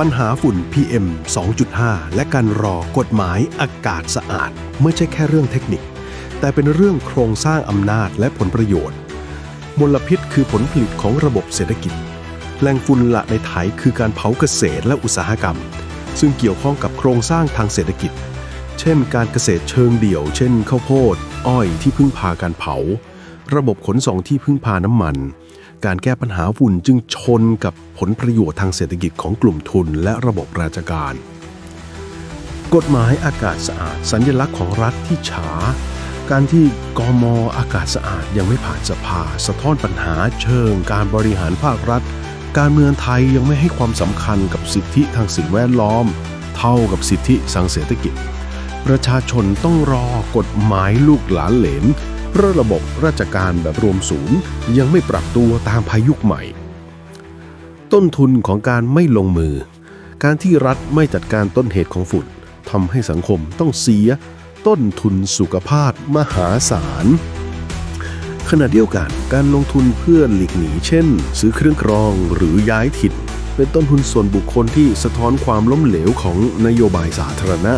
ปัญหาฝุ่น PM 2.5 และการรอกฎหมายอากาศสะอาด ไม่ใช่แค่เรื่องเทคนิค แต่เป็นเรื่องโครงสร้างอำนาจและผลประโยชน์ มลพิษคือผลผลิตของระบบเศรษฐกิจ แหล่งฝุ่นละในไทยคือการเผาเกษตรและอุตสาหกรรม ซึ่งเกี่ยวข้องกับโครงสร้างทางเศรษฐกิจ เช่น การเกษตรเชิงเดี่ยว เช่นข้าวโพด อ้อยที่พึ่งพาการเผา ระบบขนส่งที่พึ่งพาน้ำมัน การแก้ปัญหาฝุ่นจึงชนกับผลประโยชน์ทางเศรษฐกิจของกลุ่มทุนและระบบราชการ กฎหมายอากาศสะอาด สัญลักษณ์ของรัฐที่ฉา การที่กมอากาศสะอาดยังไม่ผ่านสภา สะท้อนปัญหาเชิงการบริหารภาครัฐ การเมืองไทยยังไม่ให้ความสำคัญกับสิทธิทางสิ่งแวดล้อม เท่ากับสิทธิทางเศรษฐกิจ ประชาชนต้องรอกฎหมายลูกหลานเหลน เพราะระบบราชการแบบรวมศูนย์ยังไม่ปรับตัวตามพายุใหม่ ต้นทุนของการไม่ลงมือ การที่รัฐไม่จัดการต้นเหตุของฝุ่นทำให้สังคมต้องเสีย ต้นทุนสุขภาพมหาศาลขณะเดียวกันการลงทุนเพื่อหลีกหนี เช่น ซื้อเครื่องกรองหรือย้ายถิ่น เป็นต้นทุนส่วนบุคคลที่สะท้อนความล้มเหลวของนโยบายสาธารณะ